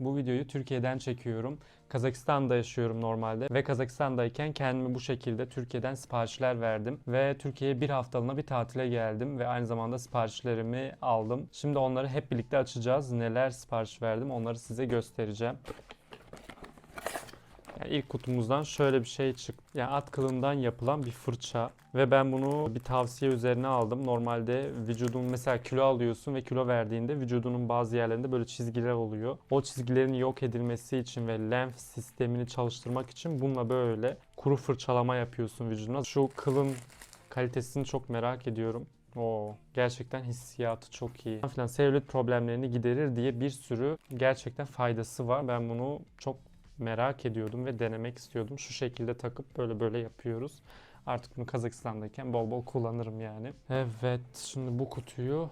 Bu videoyu Türkiye'den çekiyorum. Kazakistan'da yaşıyorum normalde ve Kazakistan'dayken kendimi bu şekilde Türkiye'den siparişler verdim ve Türkiye'ye bir haftalığına bir tatile geldim ve aynı zamanda siparişlerimi aldım. Şimdi onları hep birlikte açacağız. Neler sipariş verdim onları size göstereceğim. Yani ilk kutumuzdan şöyle bir şey çıktı. Yani at kılından yapılan bir fırça ve ben bunu bir tavsiye üzerine aldım. Normalde vücudun mesela kilo alıyorsun ve kilo verdiğinde vücudunun bazı yerlerinde böyle çizgiler oluyor. O çizgilerin yok edilmesi için ve lenf sistemini çalıştırmak için bununla böyle kuru fırçalama yapıyorsun vücuduna. Şu kılın kalitesini çok merak ediyorum. Oo, gerçekten hissiyatı çok iyi. Falan selülit problemlerini giderir diye bir sürü gerçekten faydası var. Ben bunu çok merak ediyordum ve denemek istiyordum. Şu şekilde takıp böyle böyle yapıyoruz. Artık bunu Kazakistan'dayken bol bol kullanırım yani. Evet, şimdi bu kutuyu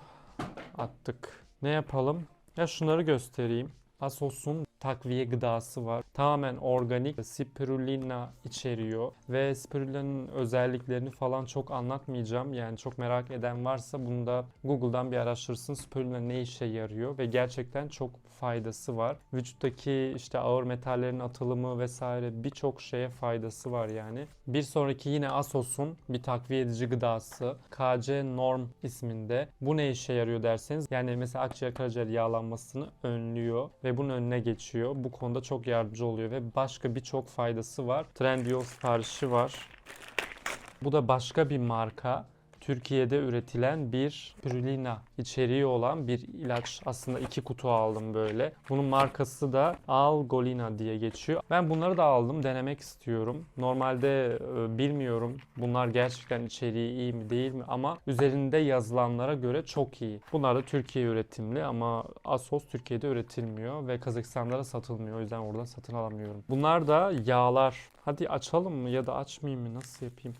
attık. Ne yapalım? Ya şunları göstereyim. Asos'un takviye gıdası var. Tamamen organik spirulina içeriyor ve spirulina'nın özelliklerini falan çok anlatmayacağım. Yani çok merak eden varsa bunu da Google'dan bir araştırsın. Spirulina ne işe yarıyor ve gerçekten çok faydası var. Vücuttaki işte ağır metallerin atılımı vesaire birçok şeye faydası var yani. Bir sonraki yine Asos'un bir takviye edici gıdası KC Norm isminde. Bu ne işe yarıyor derseniz yani mesela akciğer karaciğer yağlanmasını önlüyor ve bunun önüne geçiyor. Bu konuda çok yardımcı oluyor ve başka birçok faydası var. Trendyol siparişi var. Bu da başka bir marka. Türkiye'de üretilen bir spirulina içeriği olan bir ilaç. Aslında iki kutu aldım böyle. Bunun markası da Algolina diye geçiyor. Ben bunları da aldım. Denemek istiyorum. Normalde e, bilmiyorum bunlar gerçekten içeriği iyi mi değil mi ama üzerinde yazılanlara göre çok iyi. Bunlar da Türkiye üretimli ama Asos Türkiye'de üretilmiyor ve Kazakistan'da da satılmıyor. O yüzden oradan satın alamıyorum. Bunlar da yağlar. Hadi açalım mı ya da açmayayım mı? Nasıl yapayım?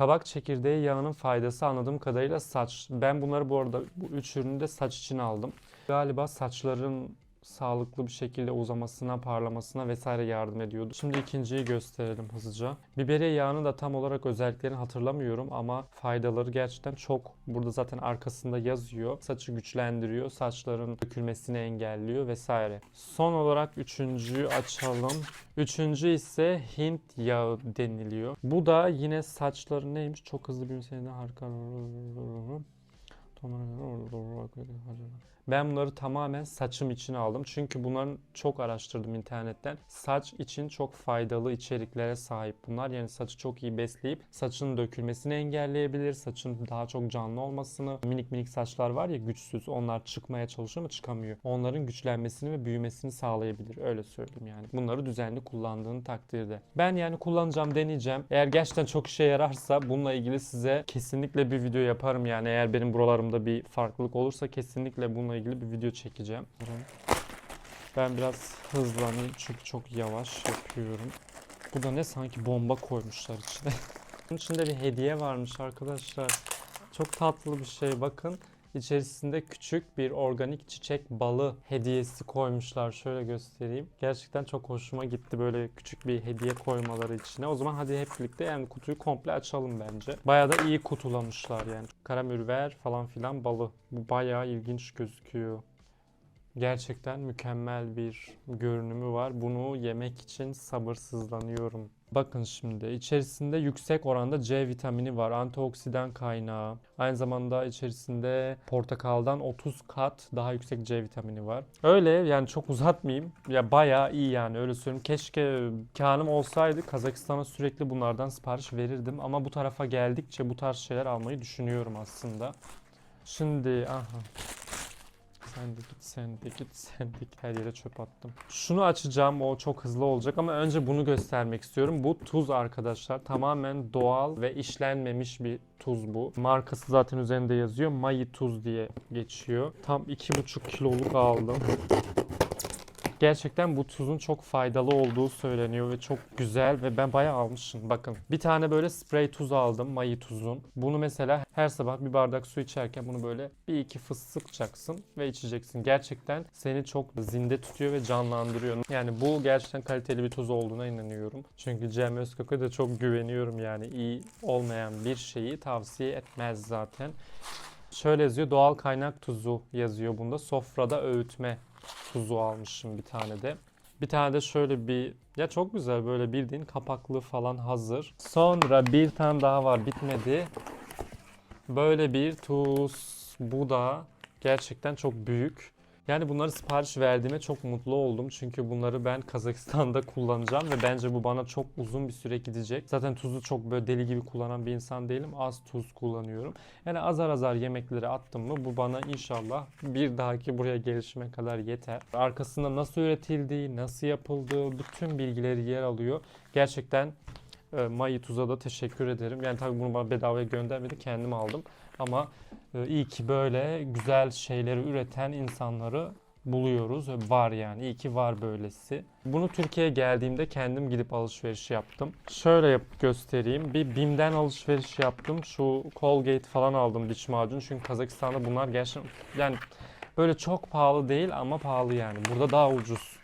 Kabak çekirdeği yağının faydası anladığım kadarıyla saç. Ben bunları bu arada bu üç ürünü de saç için aldım. Galiba saçların sağlıklı bir şekilde uzamasına, parlamasına vesaire yardım ediyordu. Şimdi ikinciyi gösterelim hızlıca. Biberiye yağının da tam olarak özelliklerini hatırlamıyorum ama faydaları gerçekten çok. Burada zaten arkasında yazıyor. Saçı güçlendiriyor, saçların dökülmesini engelliyor vesaire. Son olarak üçüncüyü açalım. Üçüncü ise Hint yağı deniliyor. Bu da yine saçların neymiş? Çok hızlı bir sene harika. Ben bunları tamamen saçım için aldım. Çünkü bunların çok araştırdım internetten. Saç için çok faydalı içeriklere sahip bunlar. Yani saçı çok iyi besleyip saçın dökülmesini engelleyebilir. Saçın daha çok canlı olmasını. Minik minik saçlar var ya güçsüz. Onlar çıkmaya çalışıyor ama çıkamıyor. Onların güçlenmesini ve büyümesini sağlayabilir. Öyle söyleyeyim yani. Bunları düzenli kullandığın takdirde. Ben yani kullanacağım, deneyeceğim. Eğer gerçekten çok işe yararsa bununla ilgili size kesinlikle bir video yaparım yani. Eğer benim buralarımda bir farklılık olursa kesinlikle bununla ilgili bir video çekeceğim. Ben biraz hızlanayım çünkü çok yavaş yapıyorum. Bu da ne sanki bomba koymuşlar içine. Bunun içinde bir hediye varmış arkadaşlar. Çok tatlı bir şey bakın. İçerisinde küçük bir organik çiçek balı hediyesi koymuşlar. Şöyle göstereyim. Gerçekten çok hoşuma gitti böyle küçük bir hediye koymaları içine. O zaman hadi hep birlikte yani kutuyu komple açalım bence. Bayağı da iyi kutulamışlar yani. Karamürver falan filan balı. Bu bayağı ilginç gözüküyor. Gerçekten mükemmel bir görünümü var. Bunu yemek için sabırsızlanıyorum. Bakın şimdi içerisinde yüksek oranda C vitamini var. Antioksidan kaynağı. Aynı zamanda içerisinde portakaldan 30 kat daha yüksek C vitamini var. Öyle yani çok uzatmayayım. Ya bayağı iyi yani öyle söyleyeyim. Keşke imkanım olsaydı Kazakistan'a sürekli bunlardan sipariş verirdim. Ama bu tarafa geldikçe bu tarz şeyler almayı düşünüyorum aslında. Şimdi aha. Sen de git, sen de git, sen de git. Her yere çöp attım. Şunu açacağım, o çok hızlı olacak ama önce bunu göstermek istiyorum. Bu tuz arkadaşlar. Tamamen doğal ve işlenmemiş bir tuz bu. Markası zaten üzerinde yazıyor. Mayi tuz diye geçiyor. Tam 2,5 kiloluk aldım. Gerçekten bu tuzun çok faydalı olduğu söyleniyor ve çok güzel ve ben bayağı almışım. Bakın bir tane böyle sprey tuz aldım. Mayi tuzun. Bunu mesela her sabah bir bardak su içerken bunu böyle bir iki fıs sıkacaksın ve içeceksin. Gerçekten seni çok zinde tutuyor ve canlandırıyor. Yani bu gerçekten kaliteli bir tuz olduğuna inanıyorum. Çünkü Cem Özkak'a da çok güveniyorum yani iyi olmayan bir şeyi tavsiye etmez zaten. Şöyle yazıyor doğal kaynak tuzu yazıyor bunda. Sofrada öğütme tuzu almışım bir tane de. Bir tane de şöyle bir ya çok güzel böyle bildiğin kapaklı falan hazır. Sonra bir tane daha var bitmedi. Böyle bir tuz. Bu da gerçekten çok büyük. Yani bunları sipariş verdiğime çok mutlu oldum. Çünkü bunları ben Kazakistan'da kullanacağım ve bence bu bana çok uzun bir süre gidecek. Zaten tuzu çok böyle deli gibi kullanan bir insan değilim. Az tuz kullanıyorum. Yani azar azar yemekleri attım mı bu bana inşallah bir dahaki buraya gelişime kadar yeter. Arkasında nasıl üretildiği, nasıl yapıldığı bütün bilgileri yer alıyor. Gerçekten e, Mayi Tuz'a da teşekkür ederim. Yani tabii bunu bana bedavaya göndermedi. Kendim aldım. Ama e, iyi ki böyle güzel şeyleri üreten insanları buluyoruz. ve Var yani. İyi ki var böylesi. Bunu Türkiye'ye geldiğimde kendim gidip alışveriş yaptım. Şöyle yapıp göstereyim. Bir BİM'den alışveriş yaptım. Şu Colgate falan aldım diş macunu. Çünkü Kazakistan'da bunlar gerçekten yani böyle çok pahalı değil ama pahalı yani. Burada daha ucuz.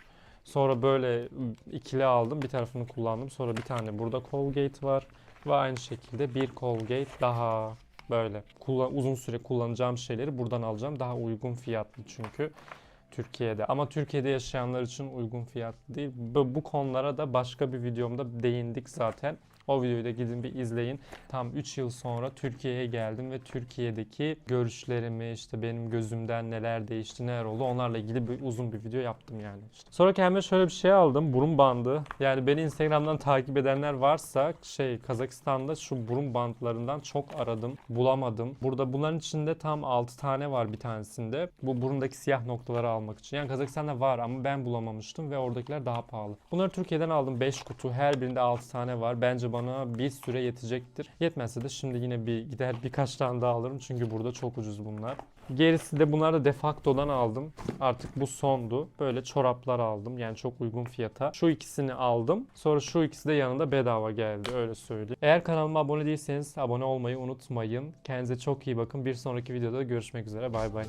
Sonra böyle ikili aldım. Bir tarafını kullandım. Sonra bir tane burada Colgate var. Ve aynı şekilde bir Colgate daha böyle kullan- uzun süre kullanacağım şeyleri buradan alacağım. Daha uygun fiyatlı çünkü Türkiye'de. Ama Türkiye'de yaşayanlar için uygun fiyatlı değil. Bu, bu konulara da başka bir videomda değindik zaten. O videoyu da gidin bir izleyin. Tam 3 yıl sonra Türkiye'ye geldim ve Türkiye'deki görüşlerimi işte benim gözümden neler değişti neler oldu onlarla ilgili bir uzun bir video yaptım yani. işte. Sonra kendime şöyle bir şey aldım. Burun bandı. Yani beni Instagram'dan takip edenler varsa şey Kazakistan'da şu burun bantlarından çok aradım. Bulamadım. Burada bunların içinde tam 6 tane var bir tanesinde. Bu burundaki siyah noktaları almak için. Yani Kazakistan'da var ama ben bulamamıştım ve oradakiler daha pahalı. Bunları Türkiye'den aldım 5 kutu. Her birinde 6 tane var. Bence bana bir süre yetecektir. Yetmezse de şimdi yine bir gider birkaç tane daha alırım. Çünkü burada çok ucuz bunlar. Gerisi de bunları da defaktodan aldım. Artık bu sondu. Böyle çoraplar aldım. Yani çok uygun fiyata. Şu ikisini aldım. Sonra şu ikisi de yanında bedava geldi. Öyle söyleyeyim. Eğer kanalıma abone değilseniz abone olmayı unutmayın. Kendinize çok iyi bakın. Bir sonraki videoda görüşmek üzere. Bay bay.